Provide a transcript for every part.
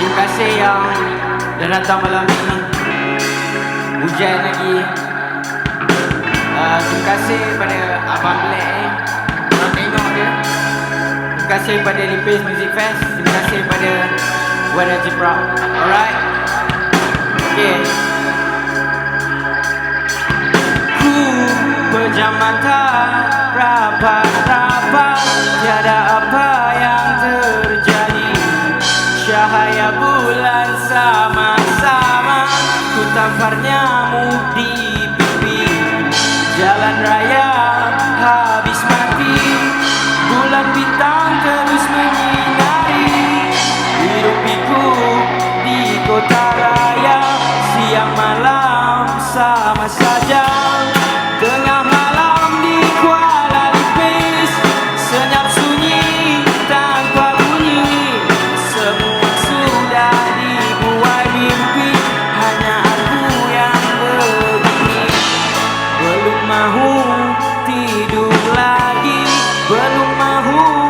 Terima kasih yang dah datang malam ini Hujan lagi uh, Terima kasih pada Abang Black ni Korang tengok dia. Terima kasih pada Lipis Music Fest Terima kasih pada Wan Haji Prab Alright. Okay. Ku pejam mata Rapat-rapat Tiada apa yang terjadi. Cahaya bulan sama-sama Ku tamparnya tidur lagi belum mau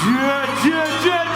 绝绝绝！绝